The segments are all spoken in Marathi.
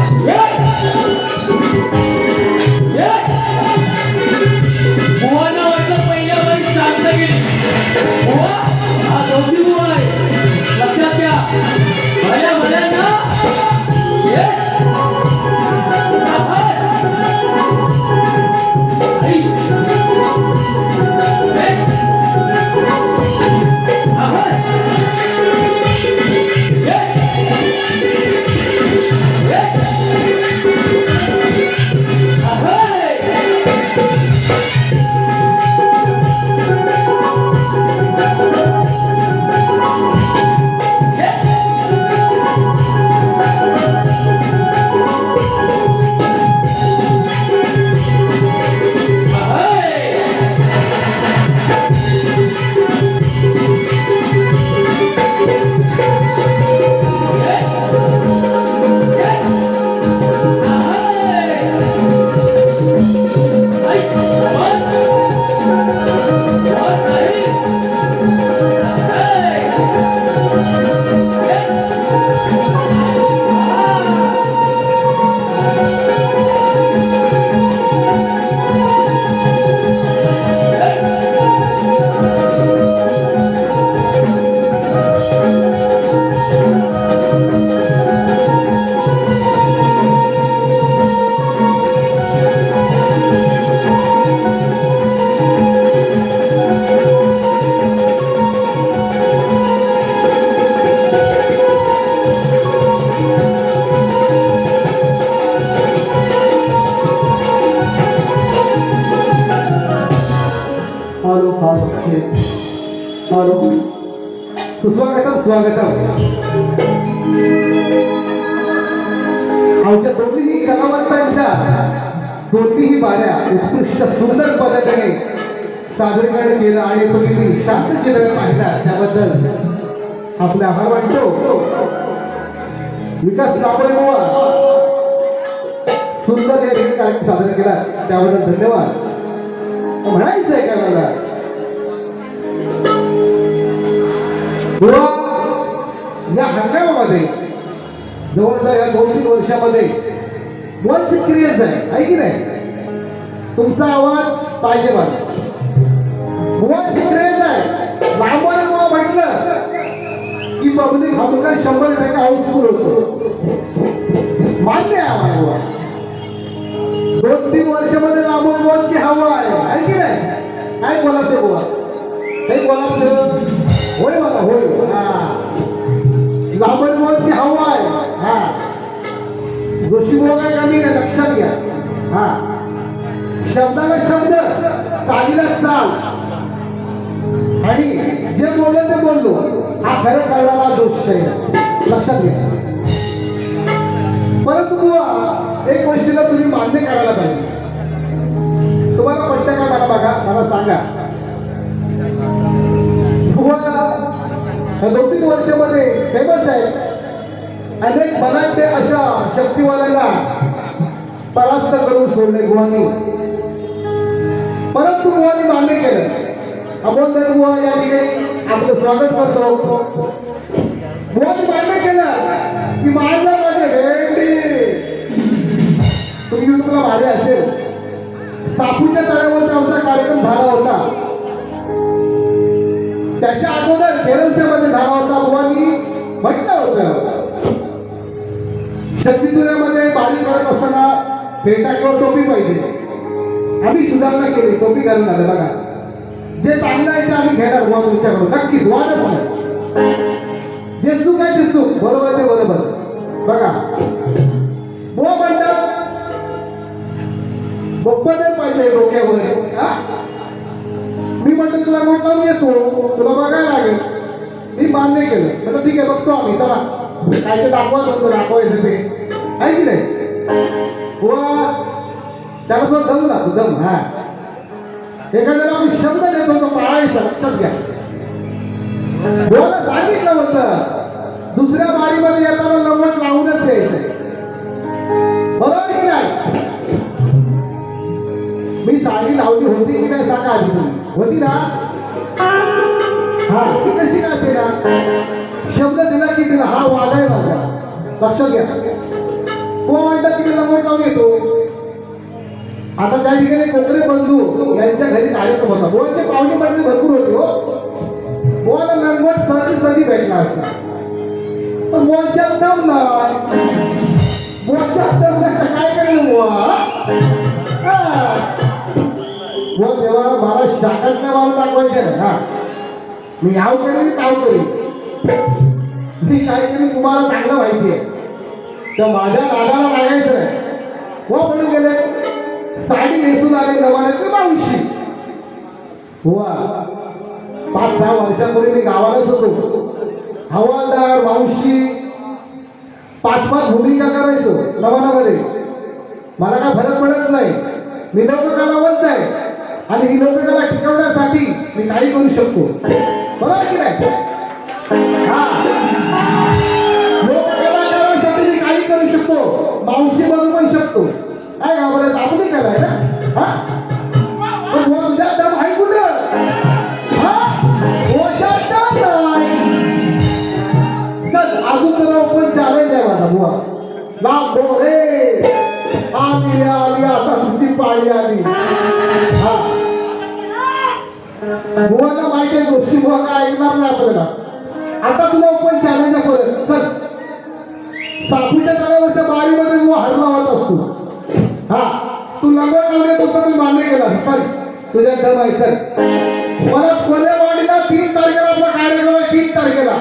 Yes! सादरीकरण केलं आणि तुम्ही ती शांत चित्र पाहिला. त्याबद्दल आपले आभार मानतो. विकास कापडे सुंदर या ठिकाणी कार्यक्रम सादर केला. त्याबद्दल धन्यवाद. म्हणायचं आहे का मला? या हंगामामध्ये जवळजवळ या दोन तीन वर्षामध्ये वंश क्रिएट आहे आहे की नाही? तुमचा आवाज पाहिजे मला. वंश क्रिएट आहे लांबवर बुवा म्हटलं की पब्लिक हमका शंभर टक्के हाऊसफुल होतो. मान्य आहे आम्हाला. बुवा दोन तीन वर्षामध्ये लांबून बोलची हवा आहे. आहे की नाही? काय बोला ते बुवा हे बोला ते. होय बाबा होय. हा. लांबून बोलची हवा आहे. हा. जोशी बुवा काय कमी नाही लक्षात घ्या. हा. शब्दाला शब्द चालीला चाल. आणि जे बोललं ते बोललो. हा खरं करणारा दोष आहे लक्षात घ्या. परंतु बुवा एक गोष्टीला तुम्ही मान्य करायला पाहिजे. तुम्हाला पटतं का मला बघा मला सांगा. बुवा दोन तीन वर्षामध्ये फेमस आहे. अनेक बलाढ्य अशा शक्तिवाल्याला परास्त करून सोडले गुहांनी परंतु बुवानी मान्य केलं अमोल बुवा या ठिकाणी आपलं स्वागत करतो. बुवानी मान्य केलं? की माझं माझे भेंडी तुम्ही युट्यूबला भाडे असेल. सापूच्या तळ्यावरचा आमचा कार्यक्रम झाला होता. त्याच्या अगोदर केरळमध्ये झाला होता. बुवानी म्हटलं होतं. शक्तीतुऱ्यामध्ये पाणी करत असताना फेटा किंवा टोपी पाहिजे. आम्ही सुधारणा केली. टोपी घालून आलं बघा. जे चांगलं आहे ते आम्ही घेणार बुवा तुमच्याकडून. नक्कीच वाढच आहे जे चूक आहे ते चूक बरोबर ते बरोबर. बघा. बो म्हणतात बप्पा पाहिजे डोक्यावर हा? मी म्हटलं तुला गोट येतो. तुला बघायला लागेल. मी मान्य केलं. म्हटलं ठीक आहे बघतो आम्ही. चला. काय ते दाखवा तुमचं दाखवायचं ते. आहे की नाही? व त्याला सुद्धा दम ना दम हा. एखाद्याला आम्ही शब्द देतो लक्षात घ्या. बोला सांगितलं होत. दुसऱ्या बारीमध्ये येताना लवट लावूनच यायचंय बरोबर की नाही? मी साडी लावली होती की नाही सांगा आधी तुम्ही. होती ना? हा ती कशी काय असेल ना शब्द दिला की दिला. हा वाद आहे माझा. लक्षात घ्या. कोण म्हणतात की मी लंगोट लावून येतो? आता त्या ठिकाणी कोकणे बंधू यांच्या घरी कार्यक्रम होता. बुवांचे पाहुणे मंडळी भरपूर होते हो. बुवाला लंगोट सहजी सहजी भेटला असता पण बुवांच्या दम नाही बुवांच्या दम नाही काय करेल बुवा? तेव्हा मला शाकात मला दाखवायचे ना. मी याव करेन काव करेन मी काय करेन तुम्हाला चांगलं माहिती आहे. तर माझ्या दादाला लागायचं नाही. नेसून आले मावशी पाच सहा वर्षापूर्वी मी गावालाच होतो. हवालदार मावशी पाच पाच भूमिका करायचो नवानामध्ये मला काय फरक पडत नाही. मी लोककलावंत आहे. आणि ही लोककला टिकवण्यासाठी मी काही करू शकतो. बरोबर आहे की नाही? हा. करण्यासाठी मी काही करू शकतो. मावशी बनू पण शकतो. काय घाबरायचं आपण केलाय ना हा? पण बुवा तुझ्या दम आहे कुठं? हा? ओशात दम नाही चल अजून तर ओपन चॅलेंज आहे माझा बुवा. लांबो हो रे. आली आली आता सुट्टी पाळी आली. हा. बुवाला माहिती आहे गोष्टी बुवा काय ऐकणार नाही आपल्याला. आता तुला ओपन चॅलेंज आहे परत. चल. सातवीच्या तळावरच्या बारीमध्ये बुवा हरला होत असतो. हा तू लंगोट लावले तो पण मान्य केला पण तुझ्या दम आहे चल. मला तीन तारखेला आपला कार्यक्रम आहे तीन तारखेला.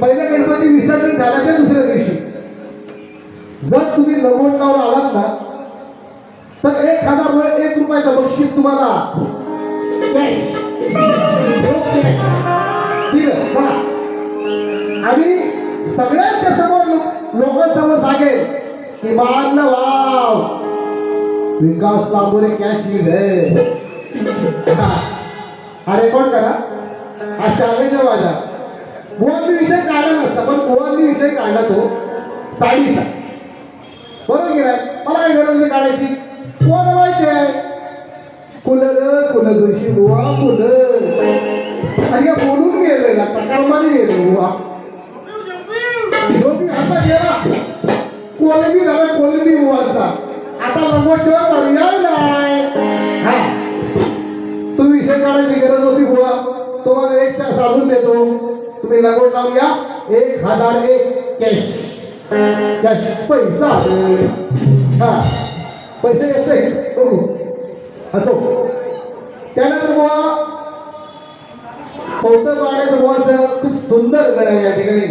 पहिल्या गणपती विसर्जन झाल्याच्या दुसऱ्या दिवशी. जर तुम्ही लंगोट आलात ना तर एक हजार रुपये एक रुपयाचं बक्षीस तुम्हाला. आणि सगळ्यांच्या समोर लोकांसमोर सांगेल की बाळांना वाव. विकास लांबोरे क्या चीज है हा. हा रेकॉर्ड करा? हा चॅलेंज आहे माझा बुवांनी विषय काढला नसता पण बुवांनी विषय काढला तो. साडीचा. बरोबर गेलाय मला काय गरज काढायची. बुवाला माहिती आहे. कुलर कुल जोशी बुवा कुल. आणि हे बोलून गेले ना प्रकारमाने गेलो बुवा. जो मी आता गेला. कोलबी झाला कोलबी बुवाचा. आता लंगोटशिवाय पर्याय नाही. हा. तू विषय काढायची गरज होती बुवा. तुम्हाला एक तास अजून देतो. तुम्ही लगोट लावून या एक हजार एक कॅश कॅश पैसा. हा. पैसे येते असो. त्यानंतर बुवा कौतुक वाड्याचं बुवाचं खूप सुंदर गड आहे या ठिकाणी.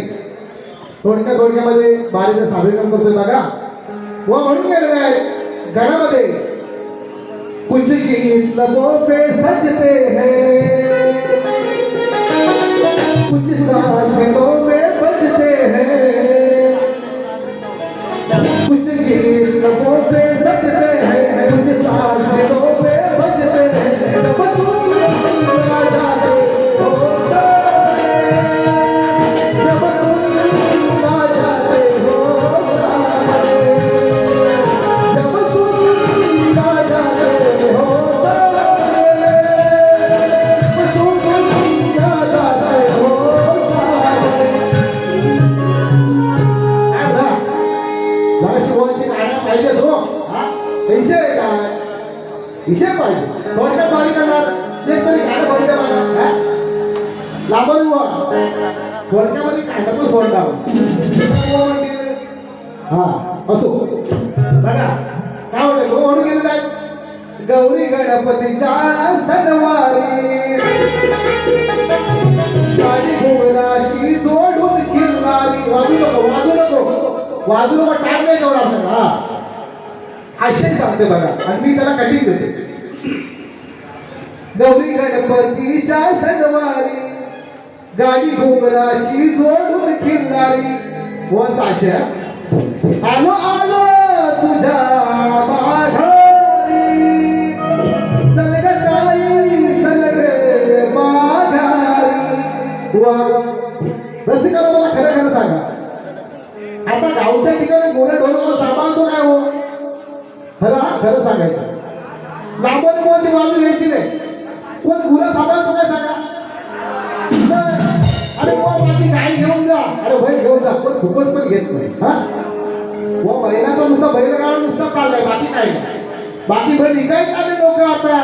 थोडक्या थोडक्यामध्ये बारीचं सादरीकरण करतोय बघा. बुवा म्हणून गेलेलं आहे. गडामध्ये कुछ गीत लबों पे सजते हैं. कुछ सांसों में बजते हैं. कुछ गीत लबों पे सजते हैं. कुछ सांसों में बजते हैं. सणवारी गाडी घोगराची जोडून खिल्लारी वाजू नको वाजू नको वाजू नको टाइम नाही तेवढा आपल्याला हा आशय सांगते बघा आणि मी त्याला कठीण देते गौरी गणपतीच्या सणवारी गाडी घोगराची जोडून खिल्लारी वन आशय आलो आलो तुझ्या आपण खूपच पण घेत नाही. हा? व महिला चाललंय बाकी काही चाललाय बाकी भली काय चालले लोक आता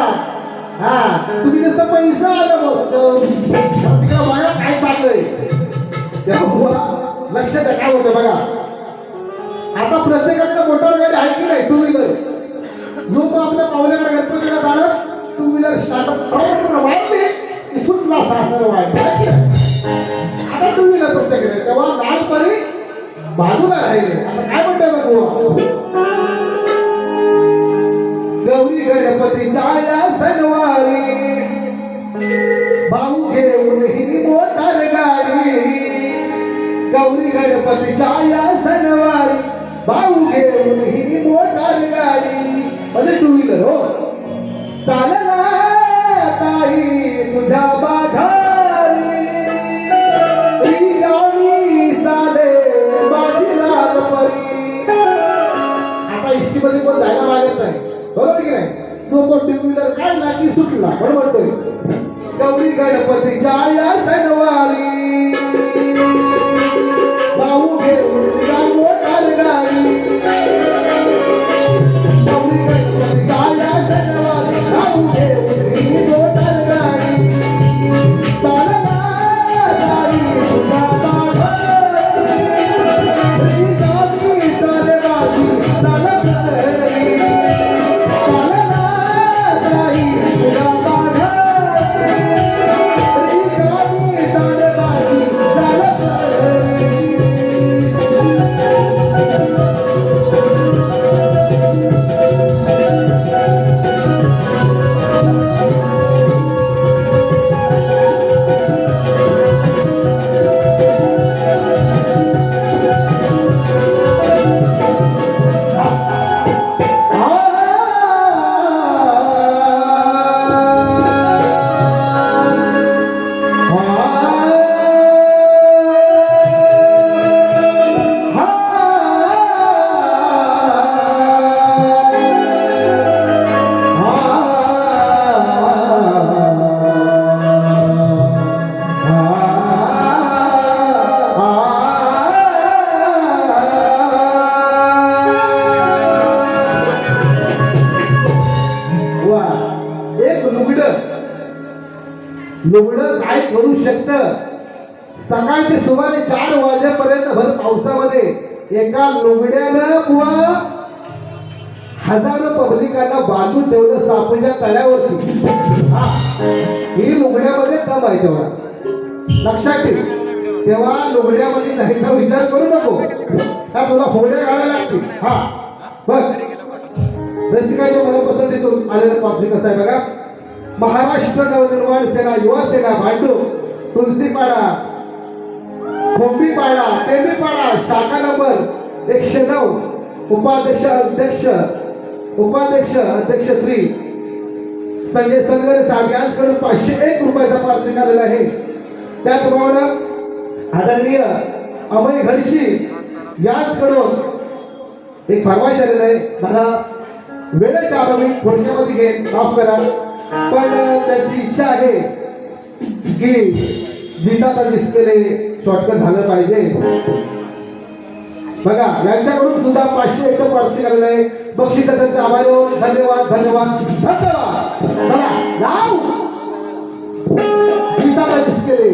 हा तुम्ही नुसतं पैसा आलं मस्त तिकडे बघा काय चाललंय? तेव्हा लक्ष द्या काय होतं बघा. आता प्रत्येकाकडे मोटर गाडी आहे की नाही टू व्हीलर जो तो आपल्या पावल्याकडे गणपतीला झालं टू व्हीलर स्टार्टअप वाढले. की सुटला सासर वाढला आता तुम्ही ना तुमच्याकडे. तेव्हा लहानपणी बाजूला राहिले. आता काय म्हणताय मग बुवा? गौरी गणपती जाया सनवारी भाऊ घेऊन ही मोटार गाडी. गौरी गणपती जाया सनवारी भाऊ घेऊन ही मोटार गाडी. म्हणजे टू व्हीलर हो. चालला. ताई तुझ्या बाघारी आता कोण जायला मागत नाही. बरोबर की नाही? तो तो टू व्हीलर काढला की सुटला? बरोबर तो. गौरी गणपती जाया सणवारी भाऊ घेऊन जाऊ गाडी गौरी गणपती जाया भाऊ घेऊन काय करू शकत. सकाळचे सुमारे चार वाजेपर्यंत भर पावसामध्ये एका लुगड्यानं किंवा हजारो पब्लिकांना बांधून ठेवलं सापूच्या तळ्यावरती. ही लुगड्यामध्ये दम आहे तेव्हा. लक्षात ठेव. तेव्हा लुगड्यामध्ये नाहीचा विचार करू नको. का तुला फोड्या घालायला लागतील. हा बघ रसिकाच्या मनपसंतीतून आलेलं पापसी कसं आहे बघा. महाराष्ट्र नवनिर्माण सेना युवा सेना भांडू तुलसीपाडा खोंबीपाडा टेंबीपाडा शाखा नंबर एकशे नऊ. उपाध्यक्ष अध्यक्ष उपाध्यक्ष अध्यक्ष श्री संजय संगर साहेब यांच्याकडून पाचशे एक रुपयाचा पास निघालेला आहे. त्याचप्रमाणे आदरणीय अमय घडशी याचकडून एक फरमाईश आलेलं आहे. मला वेळेच्या अभावी थोडक्यामध्ये घेईन माफ करा. पण त्यांची इच्छा आहे की गीताचा दिसलेले शॉर्टकट झालं पाहिजे. बघा यांच्याकडून सुद्धा पाचशे एक पाचशे आलेलं आहे. बक्षीस त्यांचे आभार धन्यवाद धन्यवाद धन्यवाद. चला लाव गीताचा दिसलेले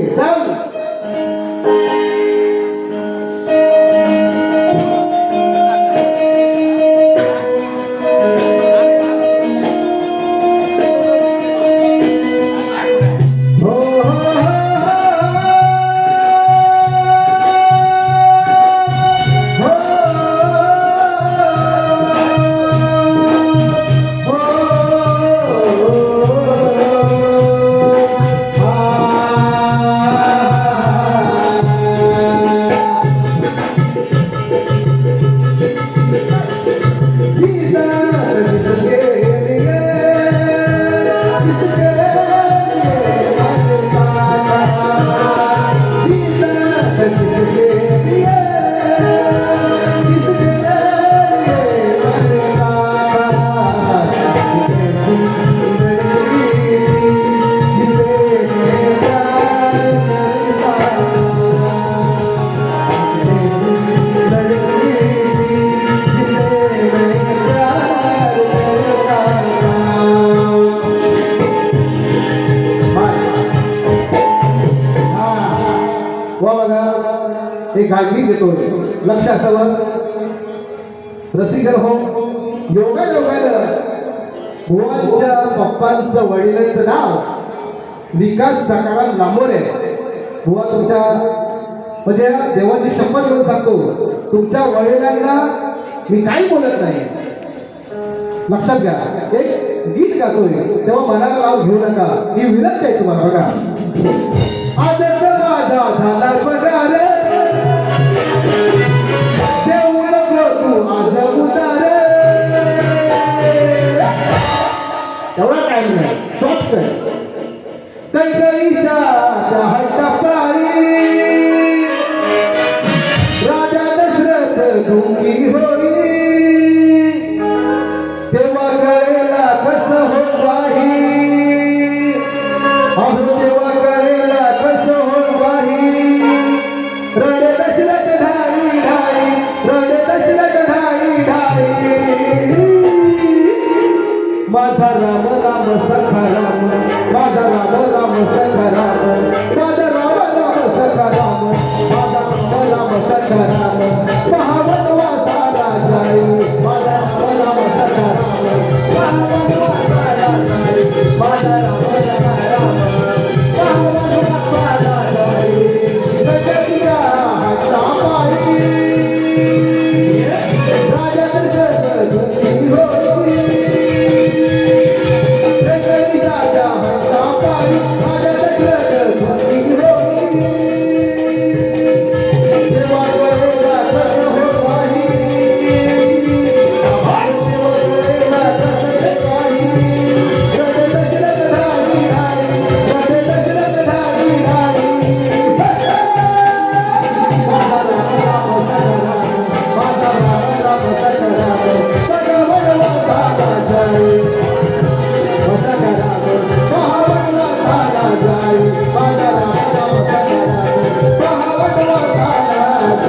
लक्ष असावं रसिकर हो योगा योगानं बुवांच्या पप्पांचं वडिलांचं नाव विकास सकाराम लांबोरे. बुवा तुमच्या म्हणजे देवाची शपथ घेऊन सांगतो. तुमच्या वडिलांना मी काही बोलत नाही. लक्षात घ्या. एक गीत गातोय. तेव्हा मनाला लाव घेऊ नका. ही विनंती आहे तुम्हाला बघा. आदर माझा झाला पण एवढा टाइम नाही जॉब कर तैसा चाहता पारी Radha Rama Rama Sakha Rama Radha Rama Rama Sakha Rama Radha Rama Rama Sakha Rama Radha Rama Rajai Radha Rama Rama Sakha Rama Rajai Radha Rama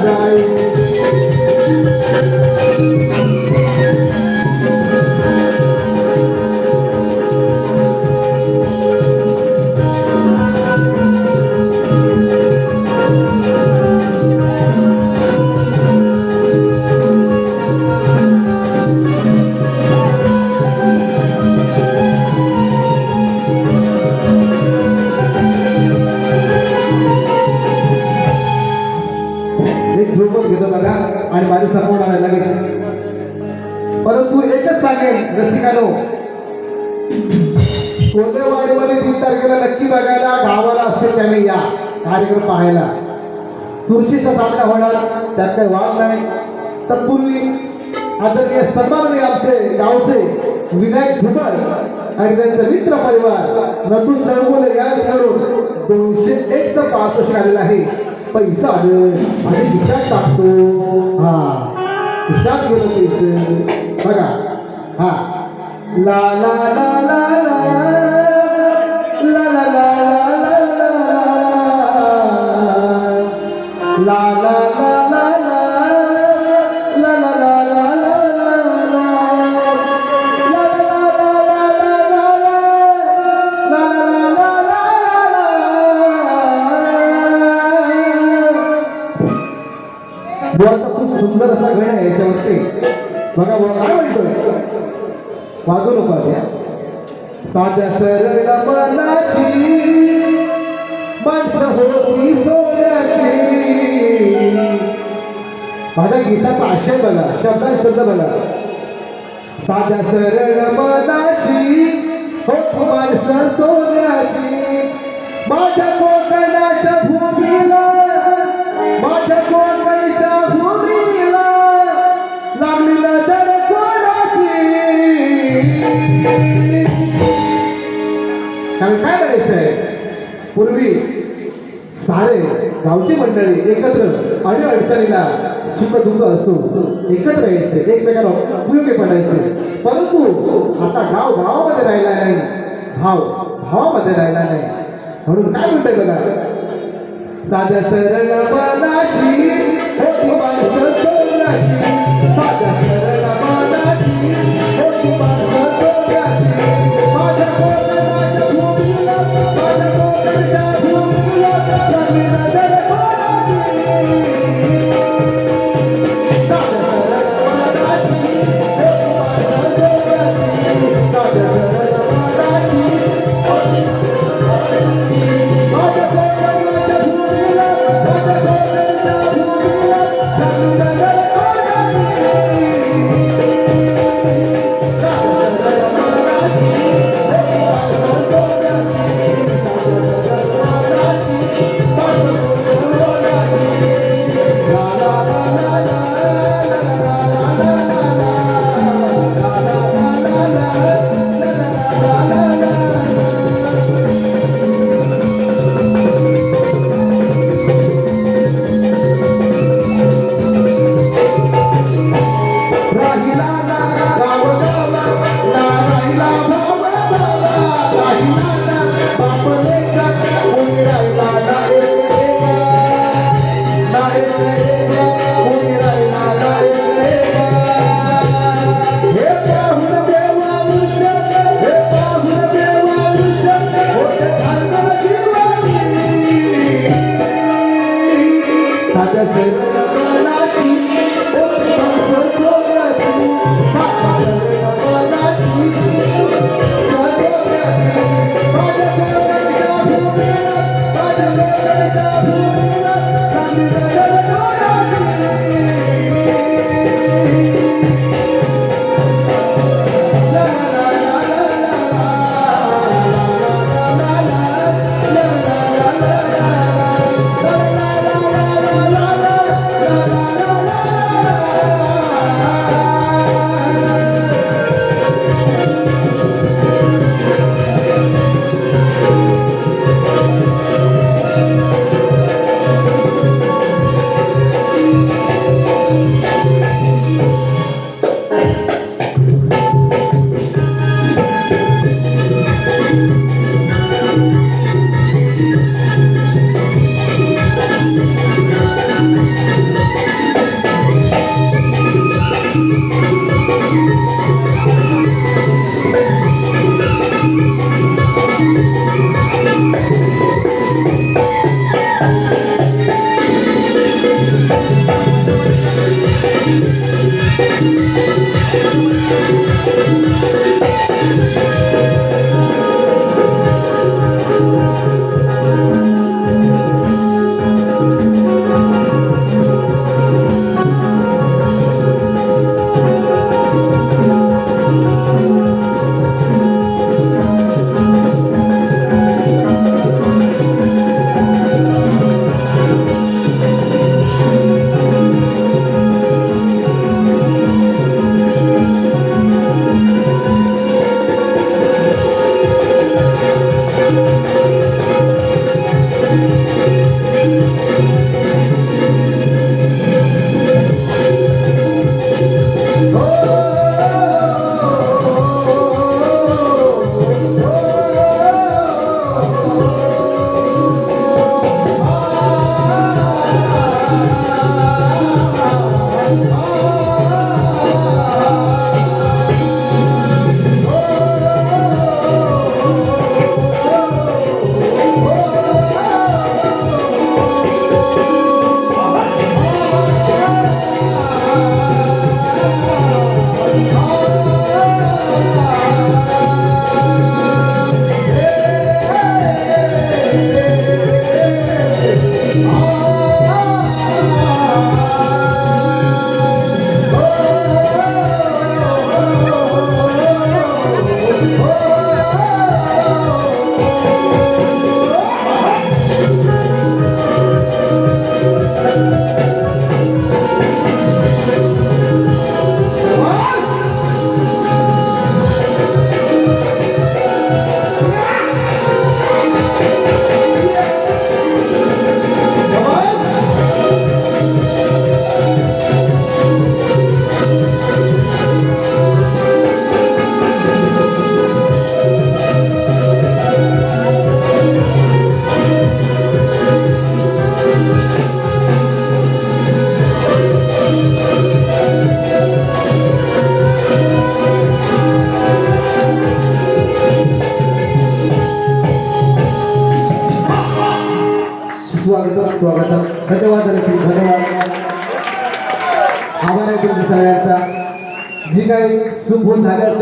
life. कार्यक्रम पाहायला. चुरशीचा सामना होणार त्यात काही वाद नाही. तत्पूर्वी आदरणीय सन्माननीय आमचे गावचे विनायक धुबळ आणि त्यांचा मित्र परिवार नटून चळवळ याच करून दोनशे एक पारितोषिक आलेलं आहे. पैसा आलं आणि खिशात टाकतो. हा. खिशात गेलो पैसे बघा. हा. ला ला ला ला ला. देवाचा खूप सुंदर असा घड आहे याच्यावरती बघा बघा काय म्हणतोय वाजू नका त्या साध्या सरळ मनाची माणसं होती माझ्या गीताचा आशय बघा शब्द शब्द बघा. साध्या सरळ मनाची हो माणसं सोन्याची माझ्या कोकणाच्या भूमीला माझ्या कोकणीच्या भूमीला लागलेला नजर कोणाची? कारण काय करायचंय पूर्वी सारे गावची मंडळी एकत्र अडी अडचणीला सुख दुःख असो एकत्र यायचे एकमेकाला उपयोगी पडायचे. परंतु आता गाव गावामध्ये राहिला नाही. भाव भावामध्ये राहिला नाही. म्हणून काय म्हणतोय बघा? साध्या सरळ